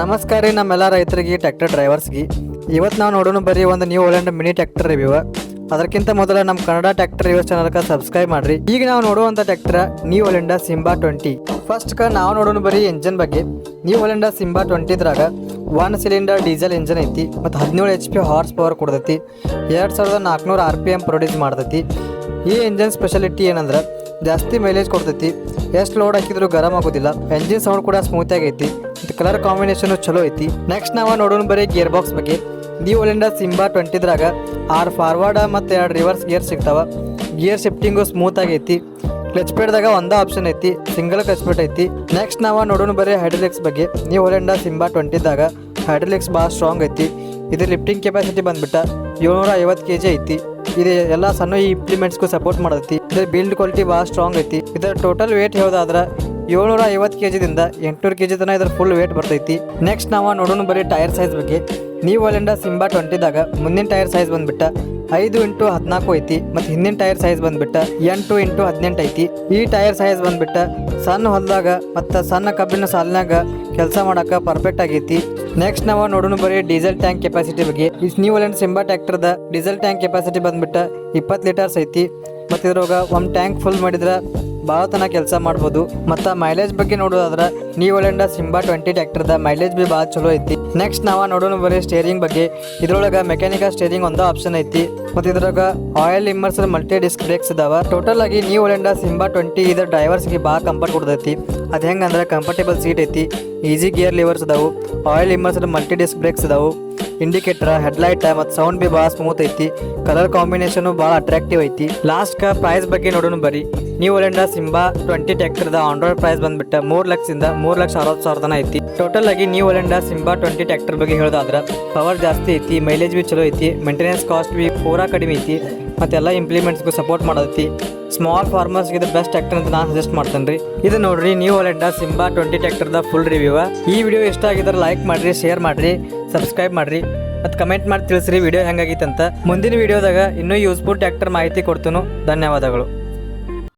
ನಮಸ್ಕಾರ ರೀ ನಮ್ಮೆಲ್ಲ ರೈತರಿಗೆ ಟ್ಯಾಕ್ಟರ್ ಡ್ರೈವರ್ಸ್ಗೆ ಇವತ್ತು ನಾವು ನೋಡೋಣ ಬರೀ ಒಂದು new Holland mini tractor review ಅದಕ್ಕಿಂತ ಮೊದಲ ನಮ್ಮ ಕನ್ನಡ ಟ್ಯಾಕ್ಟರ್ ರಿವ್ಯೂ ಚಾನಲ್ಗೆ ಸಬ್ಸ್ಕ್ರೈಬ್ ಮಾಡಿರಿ. ಈಗ ನಾವು ನೋಡುವಂಥ tractor new Holland Simba twenty first ಕ ನಾವು ನೋಡೋಣ ಬರೀ ಇಂಜನ್ ಬಗ್ಗೆ. ನ್ಯೂ ಓಲೆಂಡ ಸಿಂಬಾ ಟ್ವೆಂಟಿದ್ರಾಗ ಒನ್ ಸಿಲಿಂಡರ್ ಡೀಸೆಲ್ ಇಂಜನ್ ಐತಿ, ಮತ್ತು ಹದಿನೇಳು ಎಚ್ ಪಿ ಹಾರ್ಸ್ ಪವರ್ ಕೊಡ್ತೈತಿ ಎರಡು ಸಾವಿರದ ನಾಲ್ಕುನೂರು ಆರ್ ಪಿ ಎಂ ಪ್ರೊಡ್ಯೂಸ್ ಮಾಡ್ತೈತಿ ಈ ಇಂಜನ್ ಸ್ಪೆಷಾಲಿಟಿ ಏನಂದ್ರೆ, ಜಾಸ್ತಿ ಮೈಲೇಜ್ ಕೊಡ್ತೈತಿ. ಎಷ್ಟು ಲೋಡ್ ಹಾಕಿದ್ರು ಗರಮ್ ಆಗೋದಿಲ್ಲ. ಎಂಜಿನ್ ಸೌಂಡ್ ಕೂಡ ಸ್ಮೂತ್ ಆಗೈತಿ. ಮತ್ತು ಕಲರ್ ಕಾಂಬಿನೇಷನ್ ಚಲೋ ಐತಿ. ನೆಕ್ಸ್ಟ್ ನಾವು ನೋಡೋಣ ಬರೀ ಗೇರ್ ಬಾಕ್ಸ್ ಬಗ್ಗೆ ನ್ಯೂ ಒಲಿಂಡ ಸಿಂಬಾ ಟ್ವೆಂಟಿದ್ರಾಗ ಆರು ಫಾರ್ವರ್ಡ್ ಮತ್ತು ಎರಡು ರಿವರ್ಸ್ ಗೇರ್ ಸಿಗ್ತಾವ. ಗಿಯರ್ ಶಿಫ್ಟಿಂಗು ಸ್ಮೂತ್ ಆಗೈತಿ. ಕ್ಲಚ್ ಪೇಡ್ದಾಗ ಒಂದೇ ಆಪ್ಷನ್ ಐತಿ. ಸಿಂಗಲ್ ಕ್ಲಚ್ ಪೇಟ್ ಐತಿ. ನೆಕ್ಸ್ಟ್ ನಾವು ನೋಡೋಣ ಬರೀ ಹೈಡ್ರಿಕ್ಸ್ ಬಗ್ಗೆ. ನ್ಯೂ ಒಲಿಂಡ ಸಿಂಬಾ ಟ್ವೆಂಟಿದಾಗ ಹೈಡ್ರಿಕ್ಸ್ ಭಾಳ ಸ್ಟ್ರಾಂಗ್ ಐತಿ. ಇದು ಲಿಫ್ಟಿಂಗ್ ಕೆಪಾಸಿಟಿ ಬಂದ್ಬಿಟ್ಟ ಏಳ್ನೂರ ಐವತ್ತು ಕೆ ಜಿ ಐತಿ. ಇದು ಎಲ್ಲ ಸಣ್ಣ ಇಂಪ್ಲಿಮೆಂಟ್ಸ್ಗೂ ಸಪೋರ್ಟ್ ಮಾಡೈತಿ ಇದರ ಬಿಲ್ಡ್ ಕ್ವಾಲಿಟಿ ಭಾಳ ಸ್ಟ್ರಾಂಗ್ ಐತಿ. ಇದರ ಟೋಟಲ್ ವೇಟ್ ಯಾವುದಾದ್ರೆ ಏಳ್ನೂರ ಐವತ್ತು ಕೆ ಜಿದಿಂದ ಎಂಟುನೂರು ಕೆ ಜಿ ತನಕ ಇದ್ರ ಫುಲ್ ವೇಟ್ ಬರ್ತೈತಿ. ನೆಕ್ಸ್ಟ್ ನಾವು ನೋಡೋಣ ಬರೀ ಟೈರ್ ಸೈಜ್ ಬಗ್ಗೆ. ನೀವು ಅಲ್ಲಿಂದ ಸಿಂಬಾ ಟ್ವೆಂಟಿದಾಗ ಮುಂದಿನ ಟೈರ್ ಸೈಜ್ ಬಂದ್ಬಿಟ್ಟು ಐದು ಇಂಟು ಹದಿನಾಲ್ಕು ಐತಿ, ಮತ್ತು ಹಿಂದಿನ ಟೈರ್ ಸೈಜ್ ಬಂದ್ಬಿಟ್ಟು ಎಂಟು ಇಂಟು ಹದಿನೆಂಟು ಐತಿ. ಈ ಟೈರ್ ಸೈಜ್ ಬಂದ್ಬಿಟ್ಟು ಸಣ್ಣ ಹೊಲದಾಗ ಮತ್ತು ಸಣ್ಣ ಕಬ್ಬಿನ ಸಾಲಿನಾಗ ಕೆಲಸ ಮಾಡೋಕೆ ಪರ್ಫೆಕ್ಟ್ ಆಗೈತಿ. ನೆಕ್ಸ್ಟ್ ನಾವು ನೋಡೋಣ ಬರೀ ಡೀಸೆಲ್ ಟ್ಯಾಂಕ್ ಕೆಪಾಸಿಟಿ ಬಗ್ಗೆ. ಇಸ್ ನ್ಯೂ ಅಲೆಂಡ್ ಸಿಂಬಾ ಟ್ಯಾಕ್ಟರ್ದ ಡೀಸೆಲ್ ಟ್ಯಾಂಕ್ ಕೆಪಾಸಿಟಿ ಬಂದ್ಬಿಟ್ಟ ಇಪ್ಪತ್ತು ಲೀಟರ್ಸ್ ಐತಿ. ಮತ್ತು ಇದ್ರೊಳಗೆ ಒಂದು ಟ್ಯಾಂಕ್ ಫುಲ್ ಮಾಡಿದ್ರೆ ಭಾಳ ತನಕ ಕೆಲಸ ಮಾಡ್ಬೋದು. ಮತ್ತು ಮೈಲೇಜ್ ಬಗ್ಗೆ ನೋಡೋದಾದ್ರೆ, ನೀವು ಒಲೆಂಡ ಸಿಂಬಾ ಟ್ವೆಂಟಿ ಟ್ಯಾಕ್ಟರ್ದ ಮೈಲೇಜ್ ಬಿ ಭಾಳ ಚಲೋ ಐತಿ. ನೆಕ್ಸ್ಟ್ ನಾವು ನೋಡೋಣ ಬರೀ ಸ್ಟೇರಿಂಗ್ ಬಗ್ಗೆ. ಇದ್ರೊಳಗೆ ಮೆಕ್ಯಾನಿಕಲ್ ಸ್ಟೇರಿಂಗ್ ಒಂದು ಆಪ್ಷನ್ ಐತಿ. ಮತ್ತು ಇದ್ರಾಗ oil immersed multi disc brakes ಇದಾವೆ. ಟೋಟಲ್ ಆಗಿ ನೀವು ಒಲೆಂಡ ಸಿಂಬಾ ಟ್ವೆಂಟಿ ಇದ್ರ ಡ್ರೈವರ್ಸ್ಗೆ ಭಾಳ ಕಂಫರ್ಟ್ ಕೊಡ್ತೈತಿ. ಅದು ಹೆಂಗಂದ್ರೆ ಕಂಫರ್ಟೇಬಲ್ ಸೀಟ್ ಐತಿ ಈಸಿ ಗಿಯರ್ ಲಿವರ್ಸ್ ಇದಾವೆ oil immersed multi disc brakes ಇದಾವೆ ಇಂಡಿಕೇಟರ್ ಹೆಡ್ಲೈಟ್ ಮತ್ತು ಸೌಂಡ್ ಬಿ ಭಾಳ ಸ್ಮೂತ್ ಐತಿ. ಕಲರ್ ಕಾಂಬಿನೇಷನ್ ಭಾಳ ಅಟ್ರಾಕ್ಟಿವ್ ಐತಿ. ಲಾಸ್ಟ್ ಪ್ರೈಸ್ ಬಗ್ಗೆ ನೋಡೋಣ ಬರೀ. ನ್ಯೂ ಒಲೆಂಡಾ ಸಿಂಬಾ ಟ್ವೆಂಟಿ ಟ್ರ್ಯಾಕ್ಟರ್ದ ಆಂಡ್ರಾಯ್ಡ್ ಪ್ರೈಸ್ ಬಂದ್ಬಿಟ್ಟು ಮೂರು ಲಕ್ಷದಿಂದ ಮೂರು ಲಕ್ಷ ಅರವತ್ತು ಸಾವಿರ ತನ ಐತಿ. ಟೋಟಲ್ ಆಗಿ new Holland Simba twenty tractor ಬಗ್ಗೆ ಹೇಳೋದಾದ್ರೆ ಪವರ್ ಜಾಸ್ತಿ ಐತಿ ಮೈಲೇಜ್ ಭೀ ಚಲೋ ಐತಿ ಮೇಂಟೆನೆನ್ಸ್ ಕಾಸ್ಟ್ ಭೀ ಪೂರಾ ಕಡಿಮೆ ಐತಿ, ಮತ್ತೆಲ್ಲ ಇಂಪ್ಲಿಮೆಂಟ್ಸ್ಗೂ ಸಪೋರ್ಟ್ ಮಾಡೈತಿ ಸ್ಮಾಲ್ ಫಾರ್ಮರ್ಸ್ಗೆ ಇದು ಬೆಸ್ಟ್ ಟ್ಯಾಕ್ಟರ್ ಅಂತ ನಾನು ಸಜೆಸ್ಟ್ ಮಾಡ್ತೇನೆ ರೀ ಇದು ನೋಡ್ರಿ ನ್ಯೂ ಒಲೆಂಡ ಸಿಂಬಾ ಟ್ವೆಂಟಿ ಟ್ಯಾಕ್ಟರ್ದ ಫುಲ್ ರಿವ್ಯೂ ಈ ವಿಡಿಯೋ ಇಷ್ಟ ಆಗಿದ್ರೆ ಲೈಕ್ ಮಾಡಿರಿ ಶೇರ್ ಮಾಡಿರಿ ಸಬ್ಸ್ಕ್ರೈಬ್ ಮಾಡಿರಿ, ಮತ್ತು ಕಮೆಂಟ್ ಮಾಡಿ ತಿಳಿಸ್ರಿ ವಿಡಿಯೋ ಹೆಂಗಾಗಿತ್ತಂತ ಮುಂದಿನ ವಿಡಿಯೋದಾಗ ಇನ್ನೂ ಯೂಸ್ಫುಲ್ ಟ್ಯಾಕ್ಟರ್ ಮಾಹಿತಿ ಕೊಡ್ತೇನೆ. ಧನ್ಯವಾದಗಳು.